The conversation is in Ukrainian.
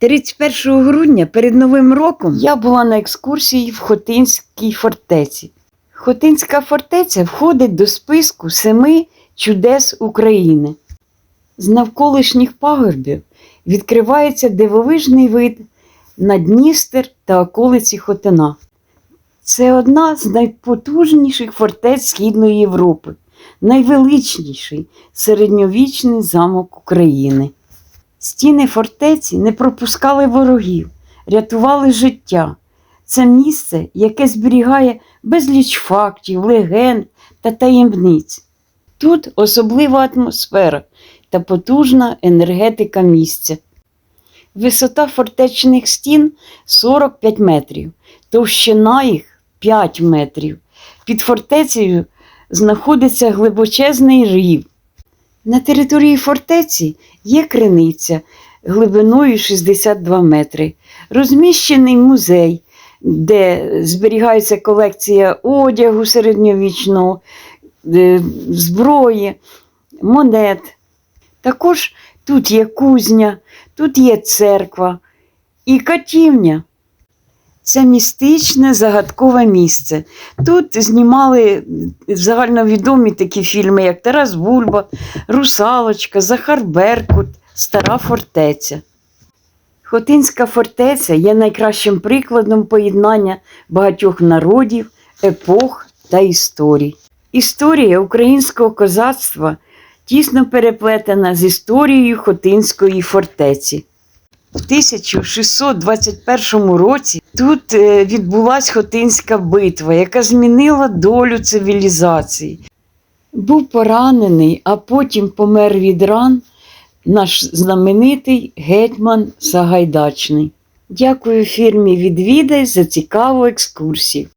31 грудня перед Новим роком я була на екскурсії в Хотинській фортеці. Хотинська фортеця входить до списку семи чудес України. З навколишніх пагорбів відкривається дивовижний вид на Дністер та околиці Хотина. Це одна з найпотужніших фортець Східної Європи, найвеличніший середньовічний замок України. Стіни фортеці не пропускали ворогів, рятували життя. Це місце, яке зберігає безліч фактів, легенд та таємниць. Тут особлива атмосфера та потужна енергетика місця. Висота фортечних стін 45 метрів, товщина їх 5 метрів. Під фортецею знаходиться глибочезний рів. На території фортеці є криниця глибиною 62 метри, розміщений музей, де зберігається колекція одягу середньовічного, е, зброї, монет. Також тут є кузня, тут є церква і катівня. Це містичне загадкове місце. Тут знімали загальновідомі такі фільми, як Тарас Бульба, Русалочка, Захар Беркут, Стара фортеця. Хотинська фортеця є найкращим прикладом поєднання багатьох народів, епох та історій. Історія українського козацтва тісно переплетена з історією Хотинської фортеці. В 1621 році тут е, відбулася Хотинська битва, яка змінила долю цивілізації. Був поранений, а потім помер від ран наш знаменитий гетьман Сагайдачний. Дякую фірмі Відвідай за цікаву екскурсію.